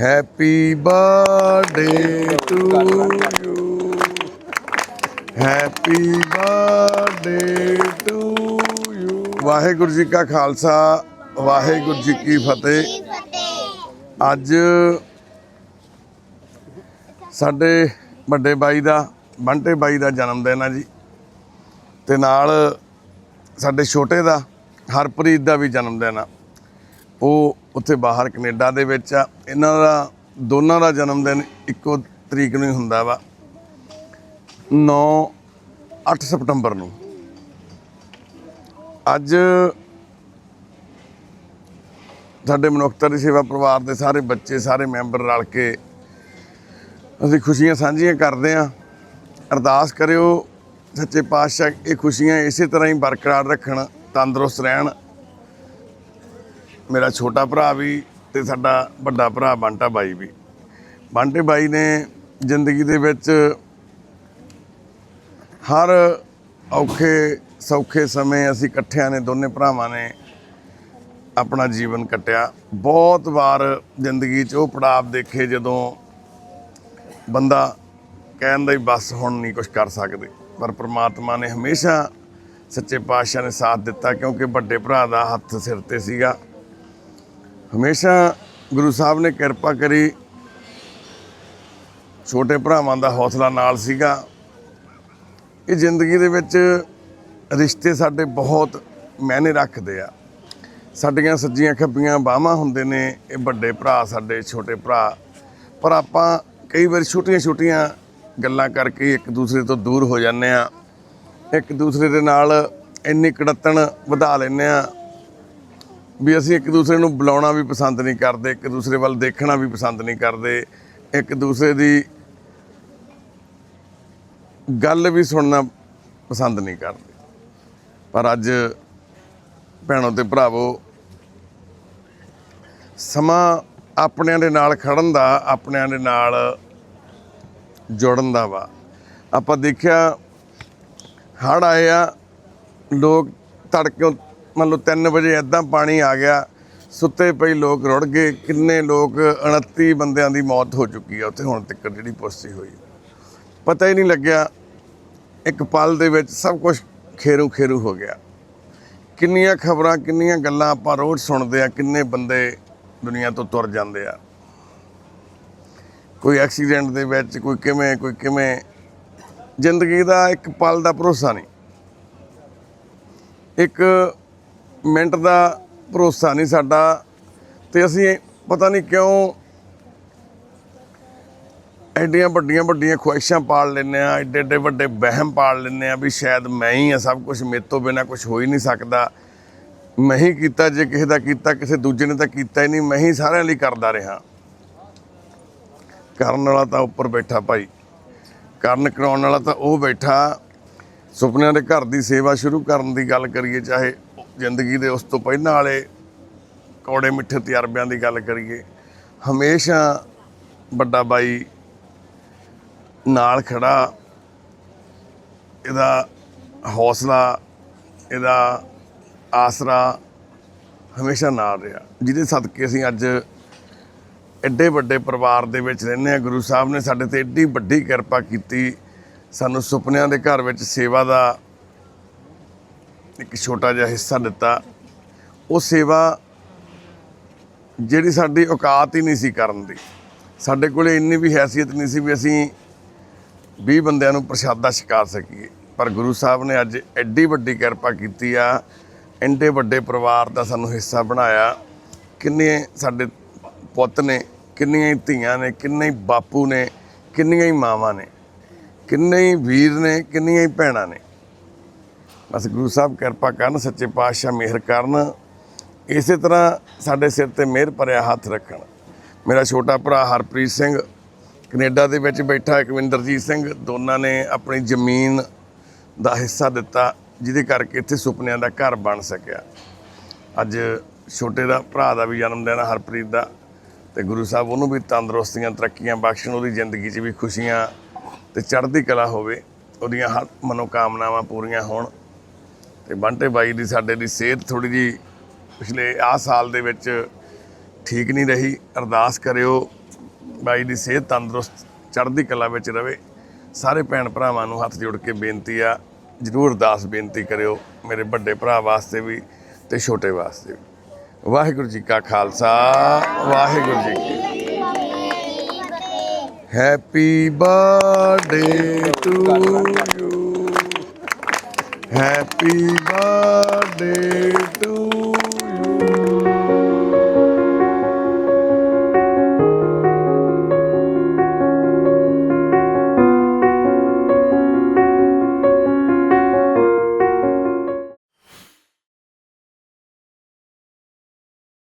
Happy birthday to you happy birthday to you Waheguru ji ਕਾ ਖਾਲਸਾ ਵਾਹਿਗੁਰੂ ਜੀ ਕੀ ਫਤਿਹ ਅੱਜ ਸਾਡੇ ਵੱਡੇ ਬਾਈ ਦਾ ਬੰਟੇ ਬਾਈ ਦਾ ਜਨਮ ਦਿਨ ਆ ਜੀ। ਤੇ ਨਾਲ ਸਾਡੇ ਛੋਟੇ ਦਾ ਹਰਪ੍ਰੀਤ ਦਾ ਵੀ ਜਨਮ ਦਿਨ ਆ। ਉਹ ਉੱਥੇ ਬਾਹਰ ਕੈਨੇਡਾ ਦੇ ਵਿੱਚ ਆ। ਇਹਨਾਂ ਦਾ, ਦੋਨਾਂ ਦਾ ਜਨਮ ਦਿਨ ਇੱਕੋ ਤਰੀਕ ਨੂੰ ਹੀ ਹੁੰਦਾ ਵਾ। 9 8 ਸਤੰਬਰ ਨੂੰ। ਅੱਜ ਸਾਡੇ ਮਨੁੱਖਤਾ ਦੀ ਸੇਵਾ ਪਰਿਵਾਰ ਦੇ ਸਾਰੇ ਬੱਚੇ, ਸਾਰੇ ਮੈਂਬਰ ਰਲ ਕੇ ਅਸੀਂ ਖੁਸ਼ੀਆਂ ਸਾਂਝੀਆਂ ਕਰਦੇ ਆਂ ਅਰਦਾਸ ਕਰਿਓ, ਸੱਚੇ ਪਾਤਸ਼ਾਹ ਇਹ ਖੁਸ਼ੀਆਂ ਇਸੇ ਤਰ੍ਹਾਂ ਹੀ ਬਰਕਰਾਰ ਰੱਖਣ, ਤੰਦਰੁਸਤ ਰਹਿਣ। ਮੇਰਾ ਛੋਟਾ ਭਰਾ ਵੀ ਤੇ ਸਾਡਾ ਵੱਡਾ ਭਰਾ ਬੰਟਾ ਬਾਈ ਵੀ। ਬੰਟੇ ਬਾਈ ਨੇ ਜ਼ਿੰਦਗੀ ਦੇ ਵਿੱਚ ਹਰ ਔਖੇ ਸੌਖੇ ਸਮੇਂ ਅਸੀਂ ਇਕੱਠਿਆਂ ਨੇ, ਦੋਨੇ ਭਰਾਵਾਂ ਨੇ ਆਪਣਾ ਜੀਵਨ ਕੱਟਿਆ। ਬਹੁਤ ਵਾਰ ਜ਼ਿੰਦਗੀ 'ਚ ਉਹ ਪੜਾਅ ਦੇਖੇ ਜਦੋਂ ਬੰਦਾ ਕਹਿੰਦਾ ਹੀ ਬਸ ਹੁਣ ਨਹੀਂ ਕੁਝ ਕਰ ਸਕਦੇ। ਪਰ ਪ੍ਰਮਾਤਮਾ ਨੇ ਹਮੇਸ਼ਾ ਸੱਚੇ ਪਾਤਸ਼ਾਹ ਨੇ ਸਾਥ ਦਿੱਤਾ ਕਿਉਂਕਿ ਵੱਡੇ ਭਰਾ ਦਾ ਹੱਥ ਸਿਰ ਤੇ ਸੀਗਾ। ਹਮੇਸ਼ਾ ਗੁਰੂ ਸਾਹਿਬ ਨੇ ਕਿਰਪਾ ਕਰੀ ਛੋਟੇ ਭਰਾਵਾਂ ਦਾ ਹੌਸਲਾ ਨਾਲ ਸੀਗਾ। ਇਹ ਜ਼ਿੰਦਗੀ ਦੇ ਵਿੱਚ ਰਿਸ਼ਤੇ ਸਾਡੇ ਬਹੁਤ ਮਾਇਨੇ ਰੱਖਦੇ ਆ। ਸਾਡੀਆਂ ਸੱਜੀਆਂ ਖੱਬੀਆਂ ਬਾਹਾਂ ਹੁੰਦੇ ਨੇ, ਇਹ ਵੱਡੇ ਭਰਾ, ਸਾਡੇ ਛੋਟੇ ਭਰਾ। ਪਰ ਆਪਾਂ ਕਈ ਵਾਰ ਛੋਟੀਆਂ-ਛੋਟੀਆਂ ਗੱਲਾਂ ਕਰਕੇ ਇੱਕ ਦੂਸਰੇ ਤੋਂ ਦੂਰ ਹੋ ਜਾਂਦੇ ਆ। ਇੱਕ ਦੂਸਰੇ ਦੇ ਨਾਲ ਇੰਨੀ ਕੜੱਤਣ ਵਧਾ ਲੈਂਦੇ ਆ। ਵੀ ਅਸੀਂ ਇੱਕ ਦੂਸਰੇ ਨੂੰ ਬੁਲਾਉਣਾ ਵੀ ਪਸੰਦ ਨਹੀਂ ਕਰਦੇ, ਇੱਕ ਦੂਸਰੇ ਵੱਲ ਦੇਖਣਾ ਵੀ ਪਸੰਦ ਨਹੀਂ ਕਰਦੇ, ਇੱਕ ਦੂਸਰੇ ਦੀ ਗੱਲ ਵੀ ਸੁਣਨਾ ਪਸੰਦ ਨਹੀਂ ਕਰਦੇ। ਪਰ ਅੱਜ ਭੈਣੋ ਤੇ ਭਰਾਵੋ, ਸਮਾਂ ਆਪਣਿਆਂ ਦੇ ਨਾਲ ਖੜਨ ਦਾ, ਆਪਣਿਆਂ ਦੇ ਨਾਲ ਜੁੜਨ ਦਾ ਵਾ। ਆਪਾਂ ਦੇਖਿਆ ਹੜ ਆਏ ਆ, ਲੋਕ ਤੜਕੇ ਮੰਨ ਲਓ 3 ਵਜੇ ਐਦਾਂ ਪਾਣੀ ਆ ਗਿਆ, ਸੁੱਤੇ ਪਈ ਲੋਕ ਰੁੜ ਗਏ, ਕਿੰਨੇ ਲੋਕ 29 ਬੰਦਿਆਂ ਦੀ ਮੌਤ ਹੋ ਚੁੱਕੀ ਆ ਉੱਥੇ ਹੁਣ ਤੱਕ ਜਿਹੜੀ ਪੁਸ਼ਟੀ ਹੋਈ ਪਤਾ ਹੀ ਨਹੀਂ ਲੱਗਿਆ ਇੱਕ ਪਲ ਦੇ ਵਿੱਚ ਸਭ ਕੁਝ ਖੇਰੂ ਖੇਰੂ ਹੋ ਗਿਆ। ਕਿੰਨੀਆਂ ਖਬਰਾਂ, ਕਿੰਨੀਆਂ ਗੱਲਾਂ ਆਪਾਂ ਰੋਜ਼ ਸੁਣਦੇ ਆ, ਕਿੰਨੇ ਬੰਦੇ ਦੁਨੀਆ ਤੋਂ ਤੁਰ ਜਾਂਦੇ ਆ। ਕੋਈ ਐਕਸੀਡੈਂਟ ਦੇ ਵਿੱਚ, ਕੋਈ ਕਿਵੇਂ ਕੋਈ ਕਿਵੇਂ। ਜ਼ਿੰਦਗੀ ਦਾ ਇੱਕ ਪਲ ਦਾ ਭਰੋਸਾ ਨਹੀਂ। ਇੱਕ ਮਿੰਟ ਦਾ ਭਰੋਸਾ ਨਹੀਂ ਸਾਡਾ ਤੇ ਅਸੀਂ ਪਤਾ ਨਹੀਂ ਕਿਉਂ ਐਡੀਆਂ ਵੱਡੀਆਂ ਵੱਡੀਆਂ ਖੁਆਇਸ਼ਾਂ ਪਾਲ ਲੈਂਦੇ ਆ ਐਡੇ ਐਡੇ ਵੱਡੇ ਵਹਿਮ ਪਾਲ ਲੈਂਦੇ ਆ ਵੀ ਸ਼ਾਇਦ ਮੈਂ ਹੀ ਆ ਸਭ ਕੁਝ ਮੇਰੇ ਤੋਂ ਬਿਨਾ ਕੁਝ ਹੋ ਹੀ ਨਹੀਂ ਸਕਦਾ। ਮੈਂ ਹੀ ਕੀਤਾ, ਜੇ ਕਿਸੇ ਦਾ ਕੀਤਾ, ਕਿਸੇ ਦੂਜੇ ਨੇ ਤਾਂ ਕੀਤਾ ਹੀ ਨਹੀਂ, ਮੈਂ ਹੀ ਸਾਰਿਆਂ ਲਈ ਕਰਦਾ ਰਿਹਾ। ਕਰਨ ਵਾਲਾ ਤਾਂ ਉੱਪਰ ਬੈਠਾ ਭਾਈ। ਕਰਨ ਕਰਾਉਣ ਵਾਲਾ ਤਾਂ ਉਹ ਬੈਠਾ। ਸੁਪਨਿਆਂ ਦੇ ਘਰ ਦੀ ਸੇਵਾ ਸ਼ੁਰੂ ਕਰਨ ਦੀ ਗੱਲ ਕਰੀਏ, ਚਾਹੇ ਜ਼ਿੰਦਗੀ ਦੇ ਉਸ ਤੋਂ ਪਹਿਲਾਂ ਵਾਲੇ ਕੌੜੇ ਮਿੱਠੇ ਤਜਰਬਿਆਂ ਦੀ ਗੱਲ ਕਰੀਏ, ਹਮੇਸ਼ਾ ਵੱਡਾ ਬਾਈ ਨਾਲ ਖੜਾ, ਇਹਦਾ ਹੌਸਲਾ, ਇਹਦਾ ਆਸਰਾ ਹਮੇਸ਼ਾ ਨਾਲ ਰਿਹਾ, ਜਿਹਦੇ ਸਦਕੇ ਅਸੀਂ ਅੱਜ ਐਡੇ ਵੱਡੇ ਪਰਿਵਾਰ ਦੇ ਵਿੱਚ ਰਹਿੰਦੇ ਆ ਗੁਰੂ ਸਾਹਿਬ ਨੇ ਸਾਡੇ ਤੇ ਐਡੀ ਵੱਡੀ ਕਿਰਪਾ ਕੀਤੀ, ਸਾਨੂੰ ਸੁਪਨਿਆਂ ਦੇ ਘਰ ਵਿੱਚ ਸੇਵਾ ਦਾ ਇੱਕ ਛੋਟਾ ਜਿਹਾ ਹਿੱਸਾ ਦਿੱਤਾ। ਉਹ ਸੇਵਾ ਜਿਹੜੀ ਸਾਡੀ ਔਕਾਤ ਹੀ ਨਹੀਂ ਸੀ ਕਰਨ ਦੀ। ਸਾਡੇ ਕੋਲੇ ਇੰਨੀ ਵੀ ਹੈਸੀਅਤ ਨਹੀਂ ਸੀ ਵੀ ਅਸੀਂ 20 ਬੰਦਿਆਂ ਨੂੰ ਪ੍ਰਸ਼ਾਦਾ ਛਕਾ ਸਕੀਏ। ਪਰ ਗੁਰੂ ਸਾਹਿਬ ਨੇ ਅੱਜ ਐਡੀ ਵੱਡੀ ਕਿਰਪਾ ਕੀਤੀ ਆ ਐਡੇ ਵੱਡੇ ਪਰਿਵਾਰ ਦਾ ਸਾਨੂੰ ਹਿੱਸਾ ਬਣਾਇਆ। ਕਿੰਨੇ ਸਾਡੇ ਪੁੱਤ ਨੇ, ਕਿੰਨੀਆਂ ਹੀ ਧੀਆਂ ਨੇ, ਕਿੰਨੇ ਹੀ ਬਾਪੂ ਨੇ, ਕਿੰਨੀਆਂ ਹੀ ਮਾਵਾਂ ਨੇ, ਕਿੰਨੇ ਹੀ ਵੀਰ ਨੇ, ਕਿੰਨੀਆਂ ਹੀ ਭੈਣਾਂ ਨੇ। ਬਸ ਗੁਰੂ ਸਾਹਿਬ ਕਿਰਪਾ ਕਰਨ, ਸੱਚੇ ਪਾਤਸ਼ਾਹ ਮਿਹਰ ਕਰਨ, ਇਸੇ ਤਰ੍ਹਾਂ ਸਾਡੇ ਸਿਰ ਤੇ ਮਿਹਰ ਭਰਿਆ ਹੱਥ ਰੱਖਣ। ਮੇਰਾ ਛੋਟਾ ਭਰਾ ਹਰਪ੍ਰੀਤ ਸਿੰਘ, ਕੈਨੇਡਾ ਦੇ ਵਿੱਚ ਬੈਠਾ ਇਕਵਿੰਦਰਜੀਤ ਸਿੰਘ, ਦੋਨਾਂ ਨੇ ਆਪਣੀ ਜ਼ਮੀਨ ਦਾ ਹਿੱਸਾ ਦਿੱਤਾ, ਜਿਹਦੇ ਕਰਕੇ ਇੱਥੇ ਸੁਪਨਿਆਂ ਦਾ ਘਰ ਬਣ ਸਕਿਆ। ਅੱਜ ਛੋਟੇ ਦਾ ਭਰਾ ਦਾ ਵੀ ਜਨਮ ਦਿਨ ਹਰਪ੍ਰੀਤ ਦਾ, ਤੇ ਗੁਰੂ ਸਾਹਿਬ ਉਹਨੂੰ ਵੀ ਤੰਦਰੁਸਤੀਆਂ, ਤਰੱਕੀਆਂ ਬਖਸ਼ਣ, ਉਹਦੀ ਜ਼ਿੰਦਗੀ 'ਚ ਵੀ ਖੁਸ਼ੀਆਂ ਤੇ ਚੜ੍ਹਦੀ ਕਲਾ ਹੋਵੇ, ਉਹਦੀਆਂ ਹਰ ਮਨੋਕਾਮਨਾਵਾਂ ਪੂਰੀਆਂ ਹੋਣ। ਤੇ ਬੰਟੇ ਬਾਈ ਦੀ ਸਾਡੇ ਦੀ ਸਿਹਤ ਥੋੜੀ ਜੀ ਪਿਛਲੇ ਆਹ ਸਾਲ ਦੇ ਵਿੱਚ ਠੀਕ ਨਹੀਂ ਰਹੀ। ਅਰਦਾਸ ਕਰਿਓ ਬਾਈ ਦੀ ਸਿਹਤ ਤੰਦਰੁਸਤ ਚੜ੍ਹਦੀ ਕਲਾ ਵਿੱਚ ਰਵੇ। ਸਾਰੇ ਭੈਣ ਭਰਾਵਾਂ ਨੂੰ ਹੱਥ ਜੋੜ ਕੇ ਬੇਨਤੀ ਆ ਜਰੂਰ ਅਰਦਾਸ ਬੇਨਤੀ ਕਰਿਓ ਮੇਰੇ ਵੱਡੇ ਭਰਾ ਵਾਸਤੇ ਵੀ ਤੇ ਛੋਟੇ ਵਾਸਤੇ ਵੀ। ਵਾਹਿਗੁਰੂ ਜੀ ਕਾ ਖਾਲਸਾ ਵਾਹਿਗੁਰੂ ਜੀ ਕੀ happy birthday to Happy birthday